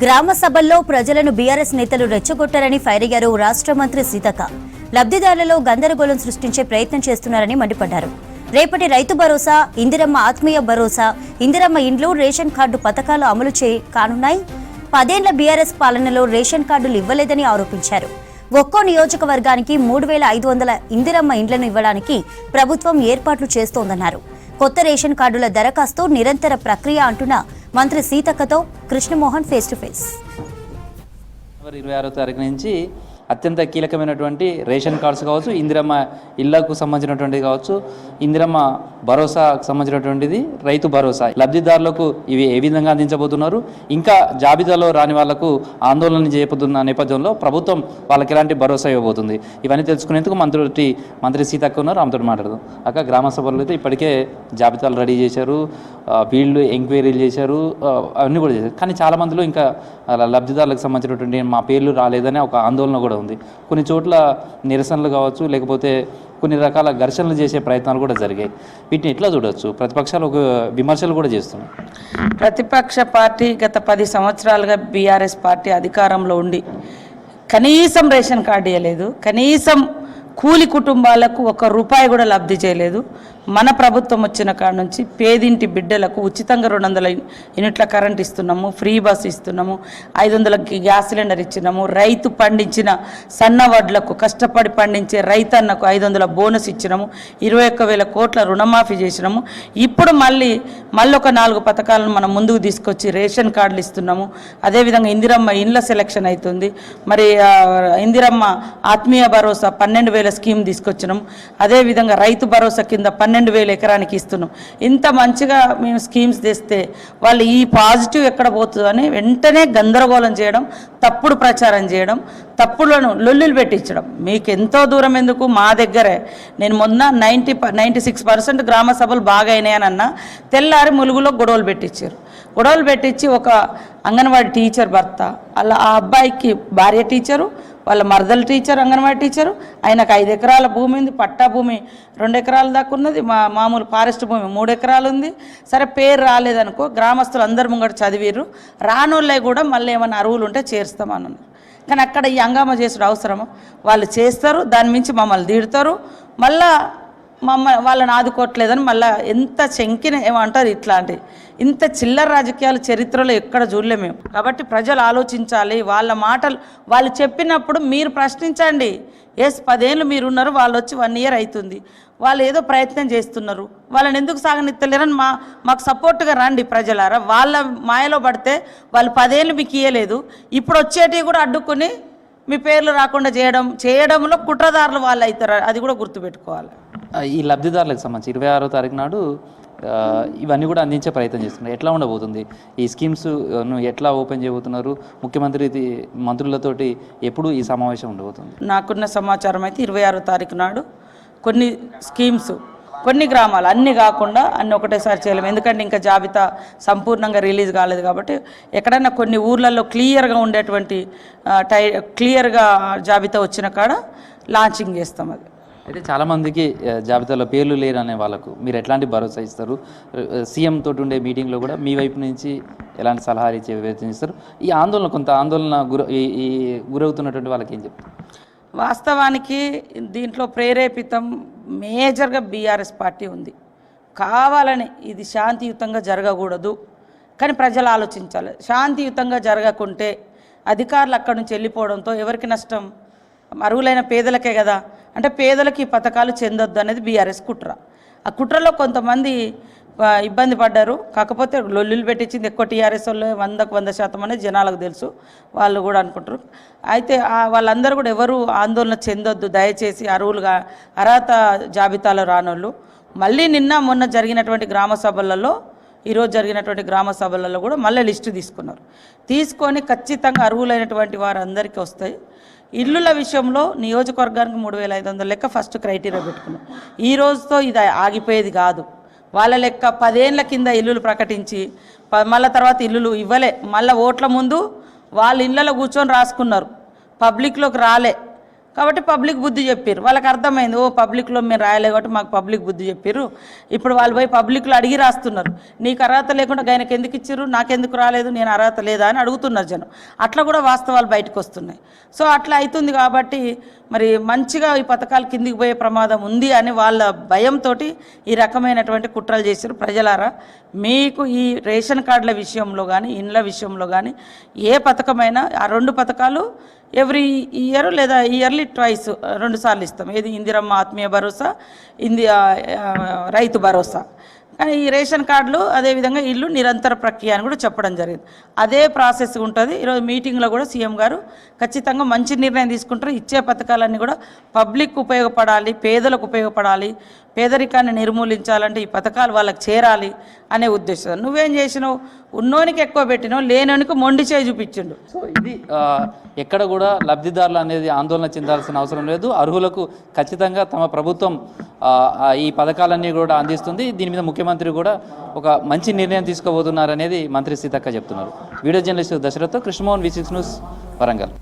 గ్రామ సభల్లో ప్రజలను బీఆర్ఎస్ నేతలు రెచ్చగొట్టారని ఫైర్ అయ్యారు రాష్ట్ర మంత్రి సీతక్క. లబ్ధిదారులలో గందరగోళం సృష్టించే ప్రయత్నం చేస్తున్నారని మండిపడ్డారు. రేపటి రైతు భరోసా ఇందిరమ్మ ఆత్మీయ భరోసా ఇందిరమ్మ ఇండ్లు రేషన్ కార్డు పథకాలు అమలు చే కానున్నాయి. పదేళ్ళ బీఆర్ఎస్ పాలనలో రేషన్ కార్డులు ఇవ్వలేదని ఆరోపించారు. ఒక్కో నియోజకవర్గానికి మూడు వేల ఐదు వందల ఇందిరమ్మ ఇండ్లను ఇవ్వడానికి ప్రభుత్వం ఏర్పాట్లు చేస్తోందన్నారు. కొత్త రేషన్ కార్డుల దరఖాస్తు నిరంతర ప్రక్రియ అంటున్న మంత్రి సీతక్కతో కృష్ణమోహన్ ఫేస్ టు ఫేస్. ఇరవై ఆరో తారీఖు నుంచి అత్యంత కీలకమైనటువంటి రేషన్ కార్డ్స్ కావచ్చు ఇందిరమ్మ ఇళ్ళకు సంబంధించినటువంటిది కావచ్చు ఇందిరమ్మ భరోసాకు సంబంధించినటువంటిది రైతు భరోసా. లబ్ధిదారులకు ఇవి ఏ విధంగా అందించబోతున్నారు? ఇంకా జాబితాలో రాని వాళ్ళకు ఆందోళన చేయబోతున్న నేపథ్యంలో ప్రభుత్వం వాళ్ళకి ఎలాంటి భరోసా ఇవ్వబోతుంది? ఇవన్నీ తెలుసుకునేందుకు మంత్రి మంత్రి సీతక్క ఉన్నారు. ఆమెతో మాట్లాడదాం. అక్క గ్రామ సభలో అయితే ఇప్పటికే జాబితాలు రెడీ చేశారు వీళ్ళు ఫీల్డ్ ఎంక్వైరీలు చేశారు అవన్నీ కూడా చేశారు. కానీ చాలా మందిలో ఇంకా లబ్ధిదారులకు సంబంధించినటువంటి మా పేర్లు రాలేదని ఒక ఆందోళన కూడా ఉంది. కొన్ని చోట్ల నిరసనలు కావచ్చు లేకపోతే కొన్ని రకాల ఘర్షణలు చేసే ప్రయత్నాలు కూడా జరిగాయి. వీటిని ఎట్లా చూడొచ్చు? ప్రతిపక్షాలు ఒక విమర్శలు కూడా చేస్తున్నాయి. ప్రతిపక్ష పార్టీ గత పది సంవత్సరాలుగా బీఆర్ఎస్ పార్టీ అధికారంలో ఉండి కనీసం రేషన్ కార్డు ఇవ్వలేదు కనీసం కూలి కుటుంబాలకు ఒక రూపాయి కూడా లబ్ధి చేయలేదు. మన ప్రభుత్వం వచ్చిన కాడ నుంచి పేదింటి బిడ్డలకు ఉచితంగా రెండు వందల యూనిట్ల కరెంట్ ఇస్తున్నాము ఫ్రీ బస్ ఇస్తున్నాము ఐదు వందలకి గ్యాస్ సిలిండర్ ఇచ్చినాము రైతు పండించిన సన్న వడ్లకు కష్టపడి పండించే రైతన్నకు ఐదు వందల బోనస్ ఇచ్చినాము ఇరవై ఒక్క వేల కోట్ల రుణమాఫీ చేసినాము. ఇప్పుడు మళ్ళీ మళ్ళీ ఒక నాలుగు పథకాలను మనం ముందుకు తీసుకొచ్చి రేషన్ కార్డులు ఇస్తున్నాము. అదేవిధంగా ఇందిరమ్మ ఇండ్ల సెలక్షన్ అవుతుంది మరి ఇందిరమ్మ ఆత్మీయ భరోసా పన్నెండు వేల స్కీమ్ తీసుకొచ్చినాము. అదేవిధంగా రైతు భరోసా కింద పన్నెండు వేల ఎకరానికి ఇస్తున్నాం. ఇంత మంచిగా మేము స్కీమ్స్ తెస్తే వాళ్ళు ఈ పాజిటివ్ ఎక్కడ పోతుందని వెంటనే గందరగోళం చేయడం తప్పుడు ప్రచారం చేయడం తప్పులను లొల్లులు పెట్టించడం. మీకు ఎంతో దూరం ఎందుకు? మా దగ్గరే. నేను మొన్న నైంటీ నైంటీ సిక్స్ పర్సెంట్ గ్రామ సభలు బాగా అయినాయనన్నా తెల్లారి ములుగులో గొడవలు పెట్టించారు. గొడవలు పెట్టించి ఒక అంగన్వాడీ టీచర్ భర్త అలా ఆ అబ్బాయికి భార్య టీచరు వాళ్ళ మరదల టీచర్ అంగన్వాడీ టీచరు. ఆయనకు ఐదు ఎకరాల భూమి ఉంది పట్టా భూమి. రెండు ఎకరాల దాకా ఉన్నది మా మామూలు ఫారెస్ట్ భూమి. మూడు ఎకరాలు ఉంది. సరే పేరు రాలేదనుకో గ్రామస్తులు అందరు ముంగట చదివిర్రు. రానోళ్ళే కూడా మళ్ళీ ఏమైనా అరువులు ఉంటే చేరుస్తామన్నారు కానీ అక్కడ ఈ హంగామా చేసుడు అవసరము? వాళ్ళు చేస్తారు దాని మించి మమ్మల్ని తీడతారు మళ్ళా మమ్మ వాళ్ళని ఆదుకోవట్లేదని మళ్ళీ ఎంత చెంకిన ఏమంటారు ఇట్లాంటి. ఇంత చిల్లర రాజకీయాలు చరిత్రలో ఎక్కడ చూడలేము మేము. కాబట్టి ప్రజలు ఆలోచించాలి వాళ్ళ మాటలు వాళ్ళు చెప్పినప్పుడు మీరు ప్రశ్నించండి. ఎస్ పదేళ్ళు మీరు ఉన్నారు వాళ్ళు వచ్చి వన్ ఇయర్ అవుతుంది వాళ్ళు ఏదో ప్రయత్నం చేస్తున్నారు. వాళ్ళని ఎందుకు సాగనిత్తలేరని మా మాకు సపోర్ట్గా రండి ప్రజలారా. వాళ్ళ మాయలో పడితే వాళ్ళు పదేళ్ళు మీకు ఇయ్యలేదు. ఇప్పుడు వచ్చేటివి కూడా అడ్డుకొని మీ పేర్లు రాకుండా చేయడం చేయడంలో కుట్రదారులు వాళ్ళు అవుతారు అది కూడా గుర్తుపెట్టుకోవాలి. ఈ లబ్ధిదారులకు సంబంధించి ఇరవై ఆరో తారీఖు నాడు ఇవన్నీ కూడా అందించే ప్రయత్నం చేస్తున్నారు. ఎట్లా ఉండబోతుంది? ఈ స్కీమ్స్ ఎట్లా ఓపెన్ చేయబోతున్నారు? ముఖ్యమంత్రి మంత్రులతోటి ఎప్పుడు ఈ సమావేశం ఉండబోతుంది? నాకున్న సమాచారం అయితే ఇరవై ఆరో తారీఖు నాడు కొన్ని స్కీమ్స్ కొన్ని గ్రామాలు అన్నీ కాకుండా అన్ని ఒకటేసారి చేయలేము. ఎందుకంటే ఇంకా జాబితా సంపూర్ణంగా రిలీజ్ కాలేదు కాబట్టి ఎక్కడైనా కొన్ని ఊర్లలో క్లియర్గా ఉండేటువంటి టై క్లియర్గా జాబితా వచ్చిన కాడ లాంచింగ్ చేస్తాం అది. అయితే చాలామందికి జాబితాలో పేర్లు లేరు అనే వాళ్ళకు మీరు ఎట్లాంటి భరోసా ఇస్తారు? సీఎం తోటి ఉండే మీటింగ్లో కూడా మీ వైపు నుంచి ఎలాంటి సలహాలు ఇచ్చే ప్రయత్నిస్తారు ఈ ఆందోళన కొంత ఆందోళన గుర ఈ ఈ గురవుతున్నటువంటి వాళ్ళకి ఏం చెప్తారు? వాస్తవానికి దీంట్లో ప్రేరేపితం మేజర్గా బీఆర్ఎస్ పార్టీ ఉంది. కావాలని ఇది శాంతియుతంగా జరగకూడదు కానీ ప్రజలు ఆలోచించాలి. శాంతియుతంగా జరగకుంటే అధికారులు అక్కడి నుంచి వెళ్ళిపోవడంతో ఎవరికి నష్టం? అరువులైన పేదలకే కదా. అంటే పేదలకు ఈ పథకాలు చెందొద్దు అనేది బీఆర్ఎస్ కుట్ర. ఆ కుట్రలో కొంతమంది ఇబ్బంది పడ్డారు. కాకపోతే లొల్లులు పెట్టించింది ఎక్కువ టీఆర్ఎస్ వాళ్ళు వందకు వంద శాతం అనేది జనాలకు తెలుసు. వాళ్ళు కూడా అనుకుంటారు. అయితే వాళ్ళందరూ కూడా ఎవరు ఆందోళన చెందొద్దు. దయచేసి అరువులుగా అర్హత జాబితాలో రానోళ్ళు. మళ్ళీ నిన్న మొన్న జరిగినటువంటి గ్రామ సభలలో ఈరోజు జరిగినటువంటి గ్రామ సభలలో కూడా మళ్ళీ లిస్టు తీసుకున్నారు. తీసుకొని ఖచ్చితంగా అర్హులైనటువంటి వారందరికీ వస్తాయి. ఇల్లుల విషయంలో నియోజకవర్గానికి మూడు వేల ఐదు వందల లెక్క ఫస్ట్ క్రైటీరియా పెట్టుకున్నాం. ఈ రోజుతో ఇది ఆగిపోయేది కాదు. వాళ్ళ లెక్క పదేళ్ళ కింద ఇల్లులు ప్రకటించి మళ్ళీ మళ్ళా తర్వాత ఇల్లులు ఇవ్వలే. మళ్ళీ ఓట్ల ముందు వాళ్ళ ఇళ్ళలో కూర్చొని రాసుకున్నారు. పబ్లిక్లోకి రాలే. కాబట్టి పబ్లిక్ బుద్ధి చెప్పారు వాళ్ళకి అర్థమైంది ఓ పబ్లిక్లో మేము రాయలే కాబట్టి మాకు పబ్లిక్ బుద్ధి చెప్పారు ఇప్పుడు వాళ్ళు పోయి పబ్లిక్లో అడిగి రాస్తున్నారు. నీకు అర్హత లేకుండా ఆయనకి ఎందుకు ఇచ్చారు నాకెందుకు రాలేదు? నేను అర్హత లేదా? అని అడుగుతున్నారు జనం. అట్లా కూడా వాస్తవాలు బయటకు వస్తున్నాయి. సో అట్లా అవుతుంది కాబట్టి మరి మంచిగా ఈ పథకాలు కిందికి పోయే ప్రమాదం ఉంది అని వాళ్ళ భయంతో ఈ రకమైనటువంటి కుట్రలు చేశారు. ప్రజలారా మీకు ఈ రేషన్ కార్డుల విషయంలో కానీ ఇండ్ల విషయంలో కానీ ఏ పథకమైనా ఆ రెండు పథకాలు ఎవ్రీ ఇయర్ లేదా ఇయర్లీ ట్వైస్ రెండు సార్లు ఇస్తాం. ఏది ఇందిరమ్మ ఆత్మీయ భరోసా ఇంది రైతు భరోసా. కానీ ఈ రేషన్ కార్డులు అదేవిధంగా ఇల్లు నిరంతర ప్రక్రియ అని కూడా చెప్పడం జరిగింది. అదే ప్రాసెస్ ఉంటుంది. ఈరోజు మీటింగ్లో కూడా సీఎం గారు ఖచ్చితంగా మంచి నిర్ణయం తీసుకుంటారు. ఇచ్చే పథకాలన్నీ కూడా పబ్లిక్ ఉపయోగపడాలి పేదలకు ఉపయోగపడాలి పేదరికాన్ని నిర్మూలించాలంటే ఈ పథకాలు వాళ్ళకి చేరాలి అనే ఉద్దేశం. నువ్వేం చేసినావు? ఉన్నోనికి ఎక్కువ పెట్టినావు లేనోనికి మొండి చేయి చూపించిండు. సో ఇది ఎక్కడ కూడా లబ్ధిదారులు అనేది ఆందోళన చెందాల్సిన అవసరం లేదు. అర్హులకు ఖచ్చితంగా తమ ప్రభుత్వం ఈ పథకాలన్నీ కూడా అందిస్తుంది. దీని మీద ముఖ్యమంత్రి కూడా ఒక మంచి నిర్ణయం తీసుకోబోతున్నారు అనేది మంత్రి సీతక్క చెప్తున్నారు. Video journalist Dasharath Krishnamohan V six news Warangal.